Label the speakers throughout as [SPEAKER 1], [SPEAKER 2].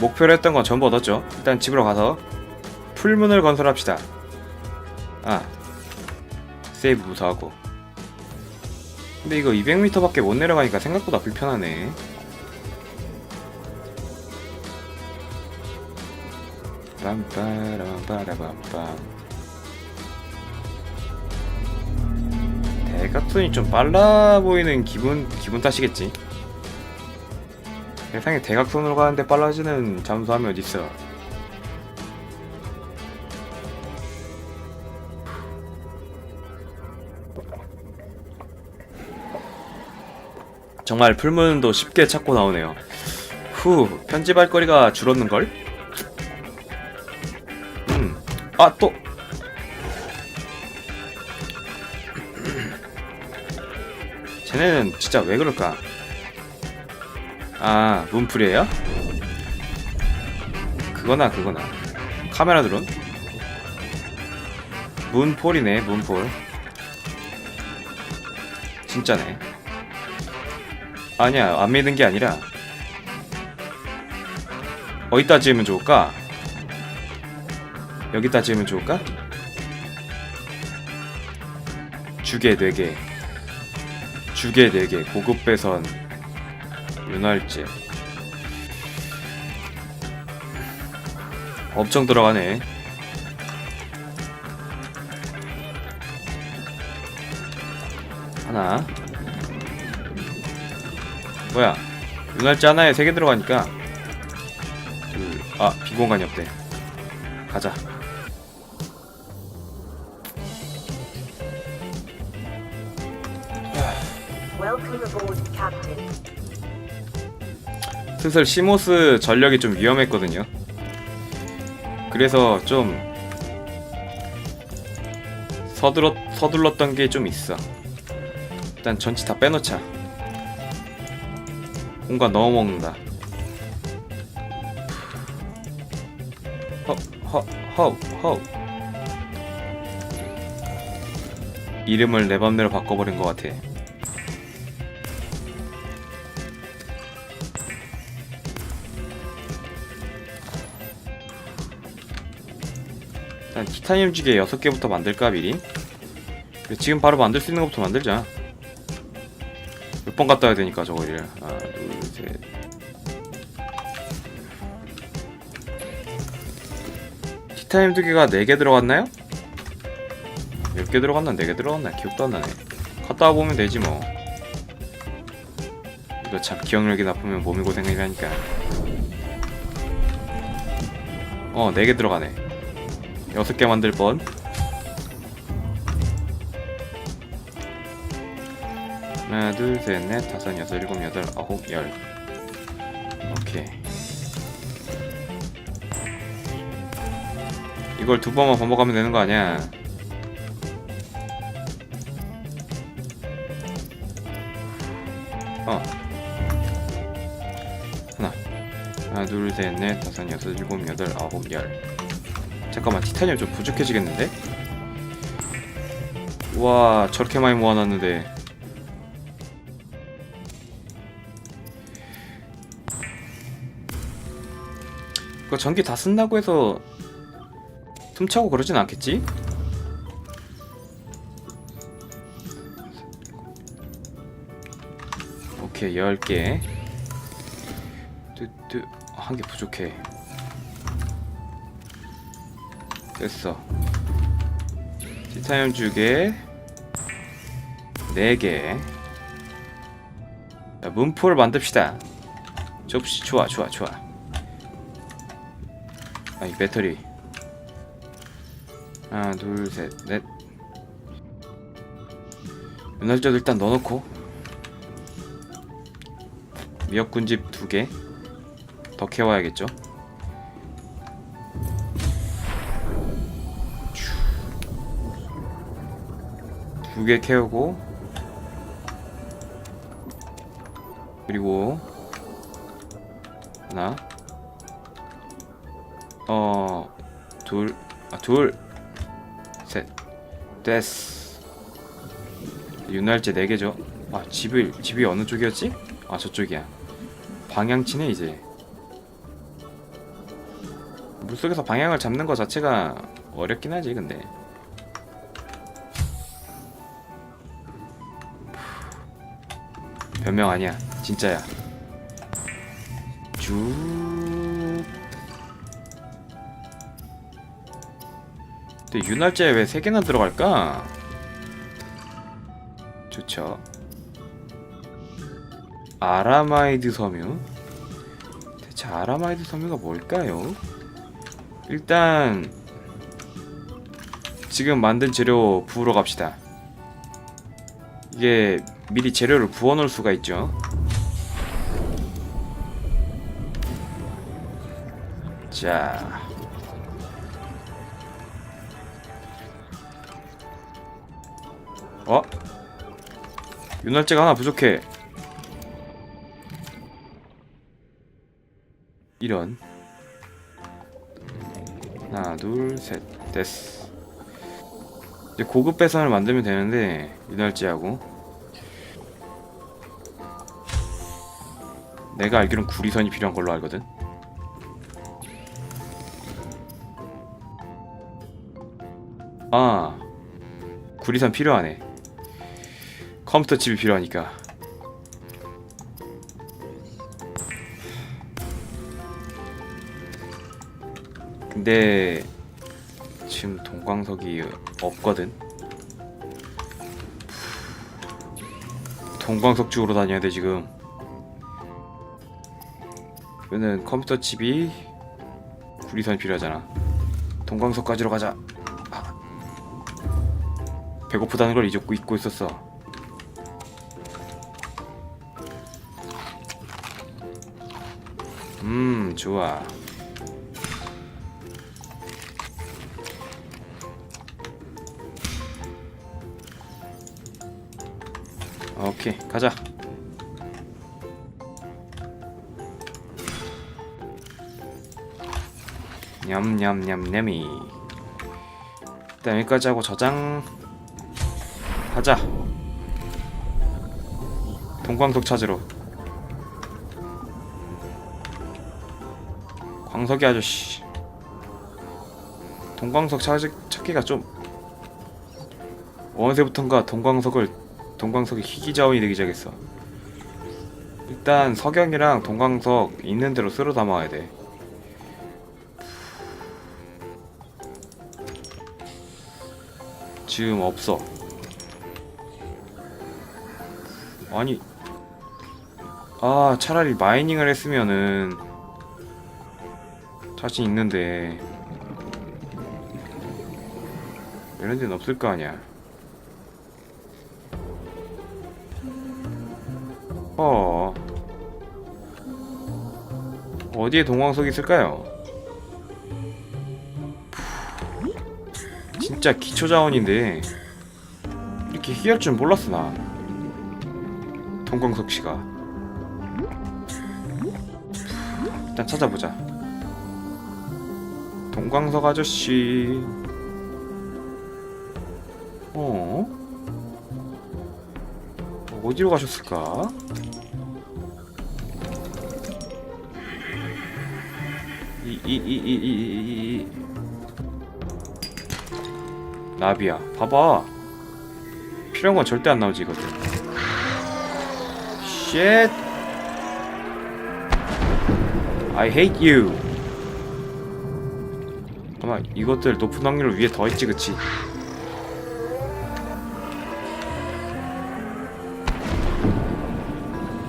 [SPEAKER 1] 목표로 했던 건 전부 얻었죠. 일단 집으로 가서 풀문을 건설합시다. 아, 세이브 무사하고. 근데 이거 200m밖에 못 내려가니까 생각보다 불편하네. 빰빠라빰빠라빰빰 대각선이 좀 빨라 보이는 기분 기분 탓이겠지. 세상에 대각선으로 가는데 빨라지는 잠수함이 어딨어? 정말 풀문도 쉽게 찾고 나오네요. 후, 편집할 거리가 줄었는걸? 음, 아, 또! 쟤네는 진짜 왜 그럴까? 아, 문풀이에요? 그거나 그거나. 카메라 드론? 문폴이네, 문폴. 진짜네. 아니야, 안 믿는 게 아니라 어디다 지으면 좋을까? 여기다 지으면 좋을까? 주게 4개 주게 4개 고급 배선 윤활제. 엄청 들어가네. 하나. 뭐야? 윤활제 하나에 3개 들어가니까. 둘, 아 빈공간이 없대. 가자 슬슬 시모스 전력이 좀 위험했거든요. 그래서 좀 서둘렀, 서둘렀던 게 좀 있어. 일단 전치 다 빼놓자. 공간 너무 먹는다. 허, 허, 허, 허. 이름을 내 맘대로 바꿔버린 것 같아. 일단 티타늄 지게 6개부터 만들까 미리? 지금 바로 만들 수 있는 것부터 만들자. 몇 번 갔다 와야 되니까 저거 일 하나 둘셋. 티타늄 두 개가 4개 들어갔나요? 몇 개 들어갔나? 4개 들어갔나? 기억도 안 나네. 갔다 와 보면 되지 뭐. 이거 참 기억력이 나쁘면 몸이 고생이라니까. 어 4개 들어가네 여섯 개 만들 뻔. 하나, 둘, 셋, 넷, 다섯, 여섯, 일곱, 여덟, 아홉, 열. 오케이. 이걸 두 번만 반복하면 되는 거 아니야? 어. 하나. 하나, 둘, 셋, 넷, 다섯, 여섯, 일곱, 여덟, 아홉, 열. 잠깐만 티타늄 좀 부족해지겠는데? 와 저렇게 많이 모아놨는데 이거 전기 다 쓴다고 해서 tum차고 그러진 않겠지? 오케이 10개 뚜뚜 한 개 부족해 됐어. 티타늄 주개 4개. 자, 문포를 만듭시다. 접시 좋아 좋아 좋아. 아이 배터리. 하나 둘셋 넷. 윤활자도 일단 넣어놓고 미역군집 2개 더 캐와야겠죠. 두 개 캐우고 그리고 하나 어 둘 아 둘 셋 됐어. 윤활제 4개죠. 아 집이 집이 어느 쪽이었지? 아 저쪽이야. 방향치네 이제. 물속에서 방향을 잡는 것 자체가 어렵긴 하지 근데 변명 아니야 진짜야 쭉 근데 윤활제에 왜세 개나 들어갈까? 좋죠 아라마이드 섬유 대체 아라마이드 섬유가 뭘까요? 일단 지금 만든 재료 부으러 갑시다. 이게 미리 재료를 부어 놓을 수가 있죠. 자. 어? 윤활제가 하나 부족해. 이런. 하나 둘 셋 됐어 이제 고급 배선을 만들면 되는데 윤활지하고 내가 알기론 구리선이 필요한 걸로 알거든 아 구리선 필요하네 컴퓨터 칩이 필요하니까 근데 지금 동광석이 없거든. 동광석 주우러 다녀야 돼 지금. 그러면 컴퓨터 칩이 구리선이 필요하잖아. 동광석 가지러 가자. 아. 배고프다는 걸 잊고 잊고 있었어. 음 좋아. 오케이 가자 냠냠냠냠이 일단 여기까지 하고 저장 하자 동광석 찾으러 광석이 아저씨 동광석 찾, 찾기가 좀 어느새부턴가 동광석을 동광석이 희귀 자원이 되기 시작했어. 일단 석영이랑 동광석 있는 대로 쓸어 담아야 돼. 지금 없어. 아니, 아 차라리 마이닝을 했으면은 자신 있는데 이런 데는 없을 거 아니야. 어. 어디에 동광석이 있을까요? 진짜 기초 자원인데 이렇게 희귀할 줄 몰랐어 나. 동광석 씨가. 일단 찾아보자. 동광석 아저씨. 어? 어디로 가셨을까? 이 이 이 이 이 이 나비야 봐봐. 필요한 건 절대 안 나오지 이것들. Shit. I hate you. 아마 이것들 높은 확률을 위에 더 있지 그치?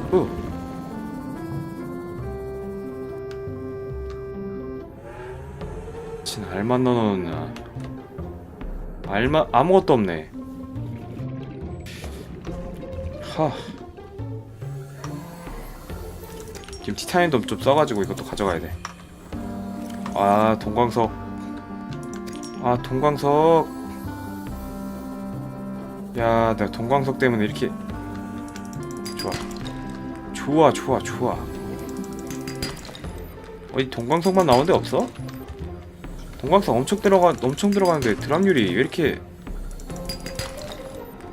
[SPEAKER 1] 후. 진 알만 넣어놓나 알마 아무것도 없네. 하. 지금 티타늄도 좀 써가지고 이것도 가져가야 돼 아 동광석. 아 동광석. 야 내가 동광석 때문에 이렇게. 좋아. 좋아 좋아 좋아. 어디 동광석만 나오는 데 없어? 동강성 엄청 들어가 엄청 들어가는데 드랍률이 왜 이렇게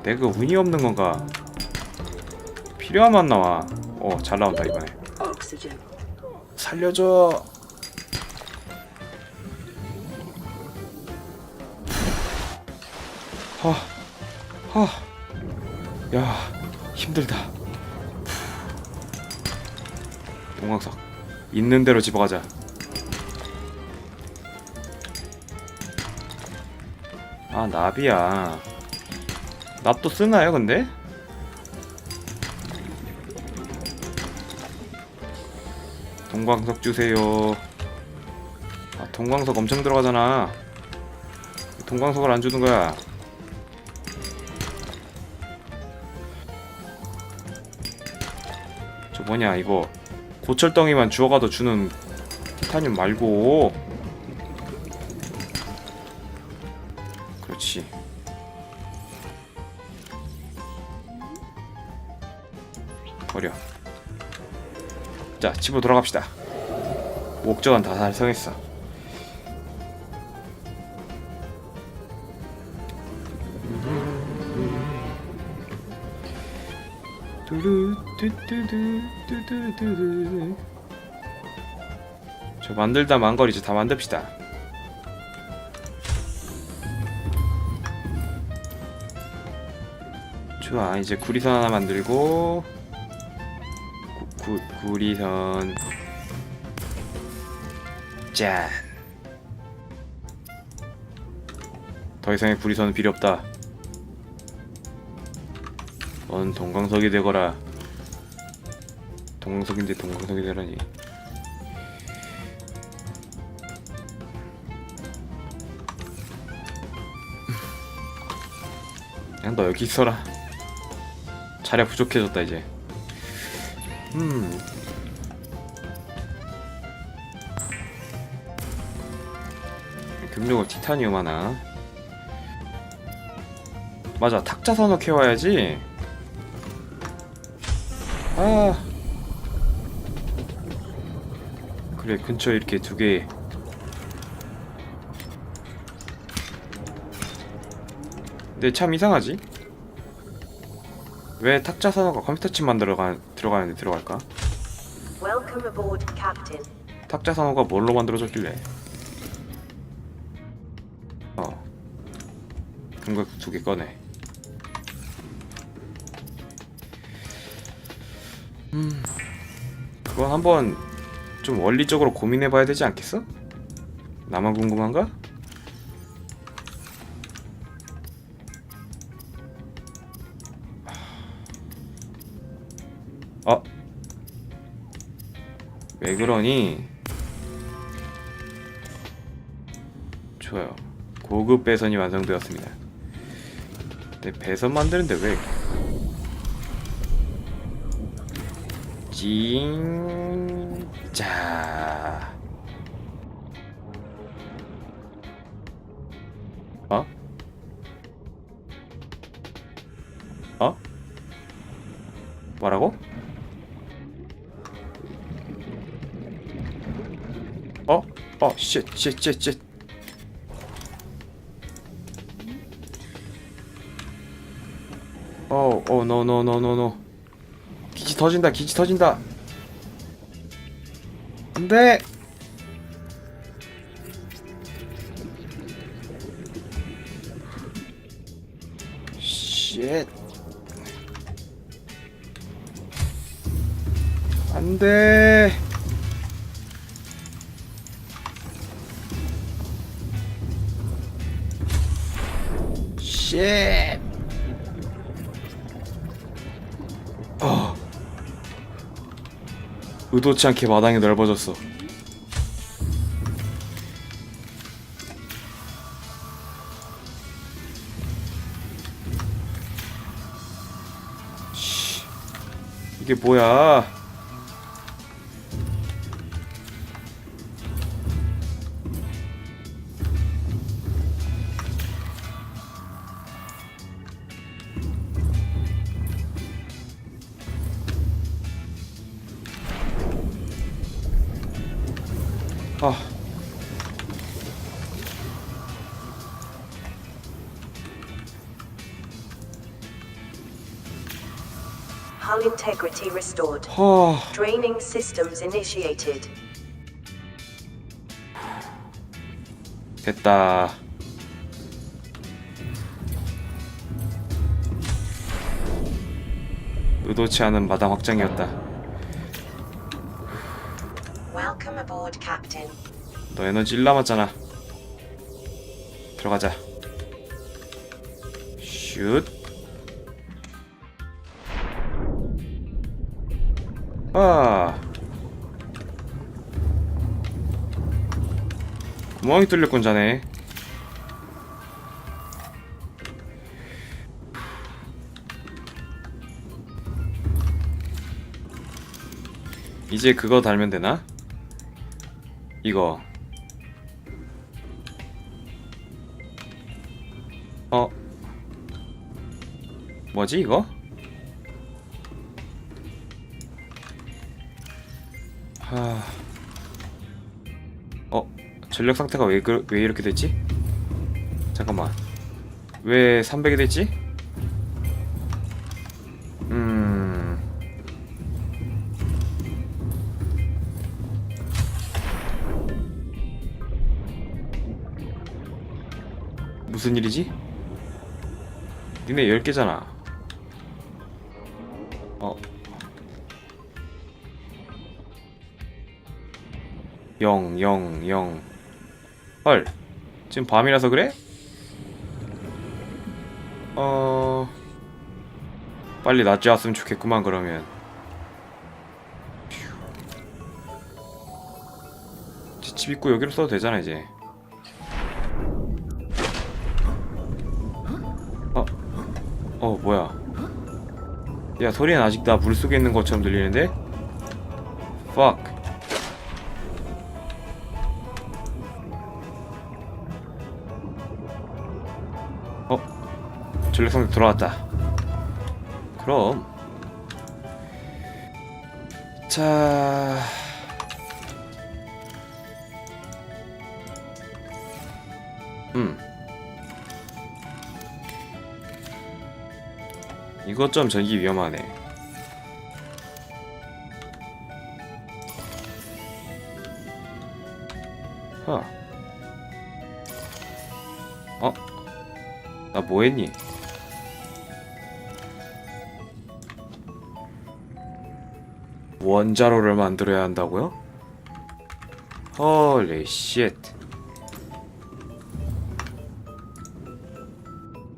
[SPEAKER 1] 내가 운이 없는 건가? 필요하면 나와. 어 잘 나온다 이번에. 살려줘. 하, 하, 야, 힘들다. 동광석 있는 대로 집어가자. 아 나비야. 납도 쓰나요 근데? 동광석 주세요. 아 동광석 엄청 들어가잖아. 동광석을 안 주는 거야. 저 뭐냐 이거 고철덩이만 주워가도 주는 타늄 말고 그렇지. 버려. 자 집으로 돌아갑시다. 목적은 다 달성했어. 저 만들다 이제 다 만듭시다 좋아 이제 구리선 하나 만들고 구, 구, 구리선 짠. 더 이상의 구리선은 필요 없다. 넌 동광석이 되거라. 동광석인데 동광석이 되라니. 그냥 너 여기 있어라. 자리 부족해졌다 이제. 음. 금속을 티타늄 하나. 맞아, 탁자 산호 캐와야지. 아. 그래, 근처에 이렇게 두 개. 근데 참 이상하지? 왜 탁자 산호가 컴퓨터 칩 만 들어 가, 들어가는데 들어갈까? 탁자 산호가 뭘로 만들어졌길래? 어. 금각 두개 꺼내. 음. 그건 한번 좀 원리적으로 고민해봐야 되지 않겠어? 나만 궁금한가? 왜 그러니? 좋아요. 고급 배선이 완성되었습니다. 근데 배선 만드는데 왜? 찡, 자. 어? 어? 뭐라고? 쉣, 쉣, 쉣, 쉣. 어, 어, 노, 노, 노, 노, 노. 기지 터진다, 기지 터진다. 안 돼! 쉣! 어. 의도치 않게 마당이 넓어졌어. 씨, 이게 뭐야?
[SPEAKER 2] Hull integrity restored. Draining systems initiated.
[SPEAKER 1] 됐다. 의도치 않은 마당 확장이었다.
[SPEAKER 2] Welcome aboard, Captain.
[SPEAKER 1] 너 에너지 1 남았잖아. 들어가자. 슛. 아. 구멍이 뚫렸군 자네. 이제 그거 달면 되나? 이거 어 뭐지 이거? 전력 상태가 왜, 그, 왜 이렇게 됐지? 잠깐만 왜 300이 됐지? 음... 무슨 일이지? 니네 10개잖아. 어. 0, 0, 0. 헐. 지금 밤이라서 그래? 어. 빨리 낮에 왔으면 좋겠구만, 그러면. 집 있고 여기로 써도 되잖아, 이제. 어 뭐야 야 소리는 아직 나 물속에 있는 것처럼 들리는데? fuck 전력상태 돌아왔다 그럼 자... 음 이것 좀 전기 위험하네. 허. 어? 나 뭐했니? 원자로를 만들어야 한다고요? 헐리 쉣.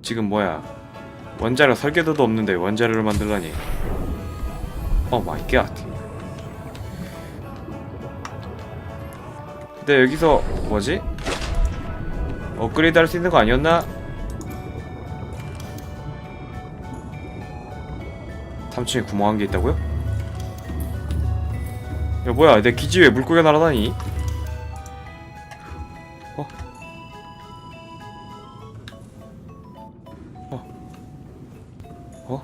[SPEAKER 1] 지금 뭐야? 원자로 설계도도 없는데 원자로를 만들다니 오 마이 갓 근데 여기서 뭐지? 업그레이드 할 수 있는 거 아니었나? 3층에 구멍한 게 있다고요? 야 뭐야 내 기지 왜 물고기가 날아다니? 어? 어?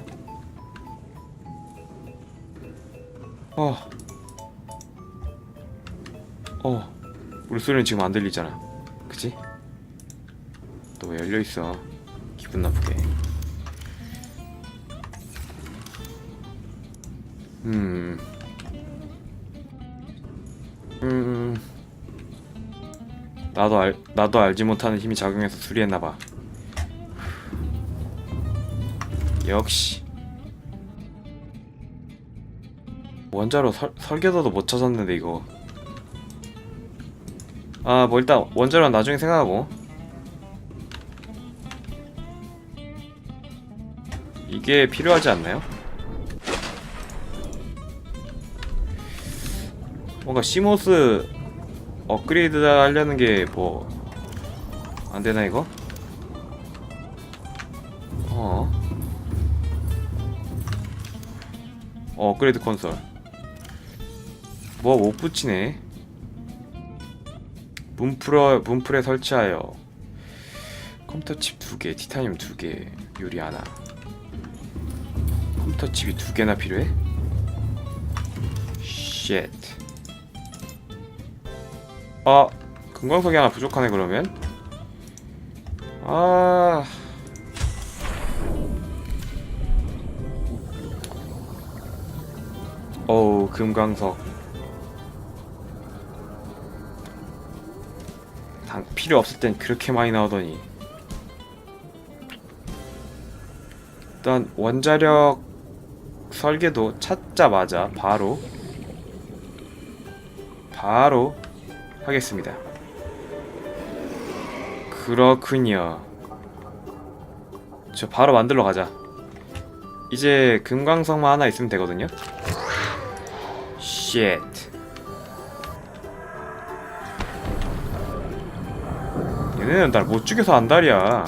[SPEAKER 1] 어. 어. 물소리는 지금 안 들리잖아. 그치? 또 왜 열려있어? 기분 나쁘게. 음. 음. 나도 알, 나도 알지 못하는 힘이 작용해서 수리했나 봐. 역시 원자로 설, 설계도도 못 찾았는데 이거 아 뭐 일단 원자로는 나중에 생각하고 이게 필요하지 않나요? 뭔가 시모스 업그레이드 하려는 게 뭐 안되나 이거? 어 어, 업그레이드 콘솔. 뭐 못 붙이네. 문풀어 문풀에 설치하여 컴퓨터 칩두 개, 티타늄 두 개, 유리 하나. 컴퓨터 칩이 두 개나 필요해? 쉣. 아, 금광석이 하나 부족하네 그러면. 아. 어우 금광석 당, 필요 없을 땐 그렇게 많이 나오더니 일단 원자력 설계도 찾자마자 바로 바로 하겠습니다. 그렇군요. 저 바로 만들러 가자. 이제 금광석만 하나 있으면 되거든요. 쉣. 얘네는 날 못 죽여서 안달이야.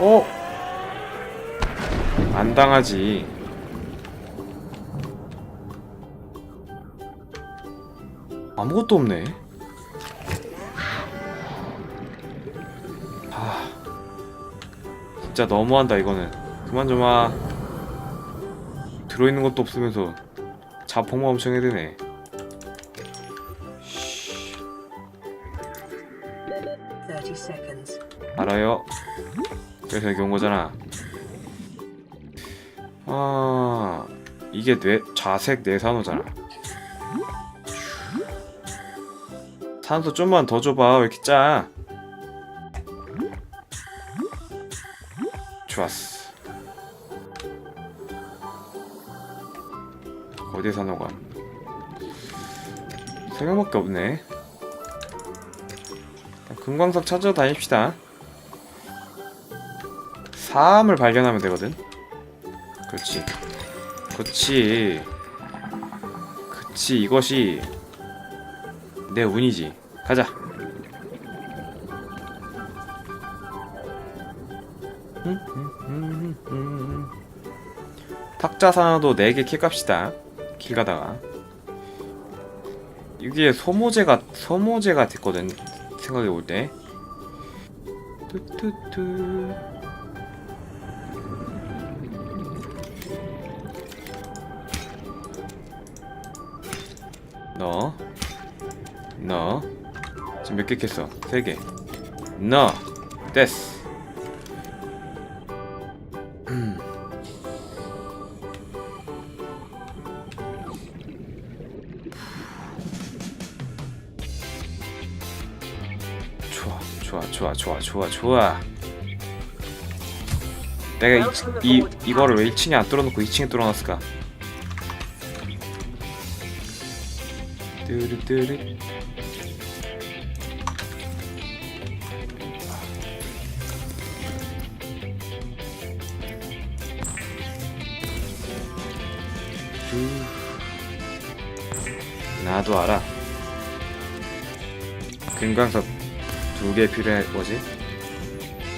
[SPEAKER 1] 어? 안 당하지. 아무것도 없네. 아, 진짜 너무한다 이거는. 그만 좀 와. 들어있는 것도 없으면서 자폭만 엄청 해야 되네. 씨,
[SPEAKER 3] 30 seconds.
[SPEAKER 1] 알아요. 그래서 여기 온 거잖아. 아, 이게 뇌 자색 뇌산호잖아. 산소 좀만 더 줘봐. 왜 이렇게 짜? 좋았어. 어디 산호가? 세 명밖에 없네. 금광석 찾아 다닙시다. 사암을 발견하면 되거든. 그렇지. 그렇지. 그치 이것이 내 운이지. 가자. 탁자산화도 4개 킬갑시다. 길 가다가. 이게 소모제가 소모제가 됐거든. 생각해 볼 때. 뚜뚜뚜. 너, 너, 지금 몇 개 캤어? 세 개. 너, 됐어. 음. 좋아, 좋아, 좋아, 좋아, 좋아, 좋아. 내가 이, 이 이거를 왜 1층에 안 뚫어놓고 2층에 뚫어놨을까? 뚜루뚜루. 나도 알아. 금강석 두 개 필요해 뭐지?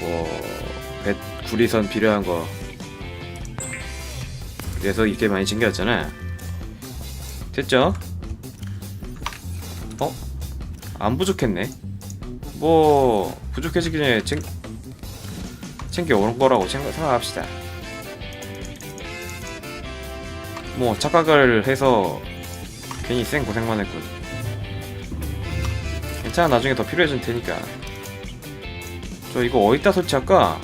[SPEAKER 1] 뭐 배, 구리선 필요한 거. 그래서 이게 많이 챙겼잖아. 됐죠? 어? 안 부족했네. 뭐 부족해지기 전에 챙 챙겨 오는 거라고 생각, 생각합시다. 뭐 착각을 해서 괜히 쌩 고생만 했군. 괜찮아 나중에 더 필요해질 테니까. 저 이거 어디다 설치할까?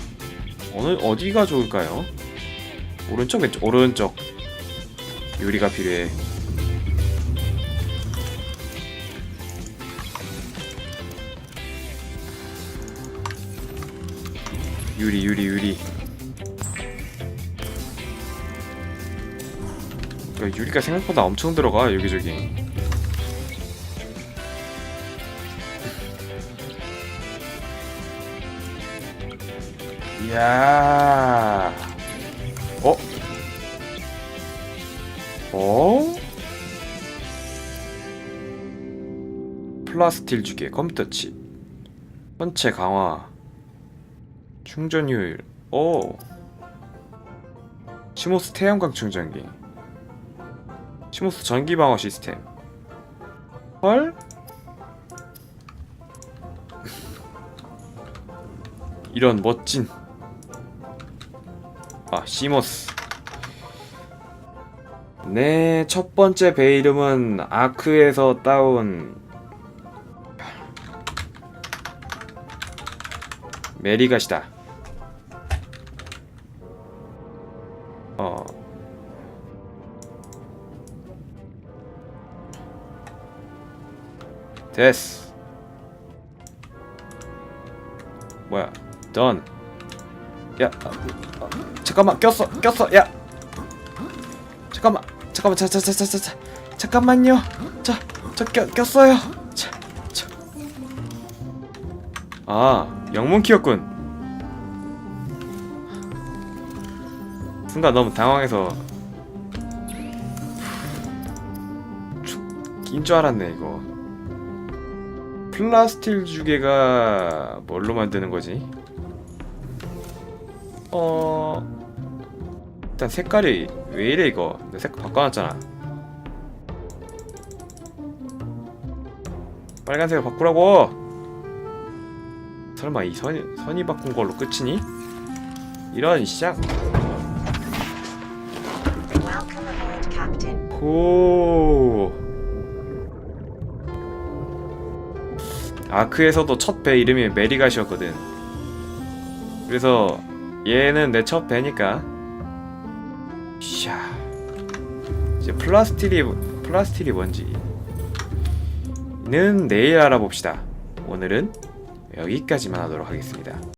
[SPEAKER 1] 어느 어디가 좋을까요? 오른쪽 왼쪽 오른쪽 유리가 필요해. 유리 유리 유리 야, 유리가 생각보다 엄청 들어가 여기저기. 이야. 어? 어? 플라스틸 주게 컴퓨터 칩. 전체 강화. 충전율. 오. 시모스 태양광 충전기 시모스 전기 방어 시스템. 헐? 이런 멋진. 아 시모스. 네 첫 번째 배 이름은 아크에서 따온 메리갓이다. 어. 됐어. 뭐야? done. 야 아, 아, 잠깐만 꼈어 꼈어 야. 잠깐만 잠깐만 자자자자자 잠깐만요. 자저 꼈어요. 자 자. 아 영문 키였군. 순간 너무 당황해서 죽인 줄 알았네 이거 플라스틸 주개가 뭘로 만드는 거지? 어 일단 색깔이 왜 이래 이거 내 색깔 바꿔놨잖아 빨간색을 바꾸라고 설마 이 선이 선이 바꾼 걸로 끝이니? 이런 시작
[SPEAKER 2] Welcome aboard, Captain.
[SPEAKER 1] 오 아크에서도 첫 배 이름이 메리가시였거든. 그래서 얘는 내 첫 배니까. 샤. 이제 플라스틸이 플라스틸이 뭔지 는 내일 알아봅시다. 오늘은 여기까지만 하도록 하겠습니다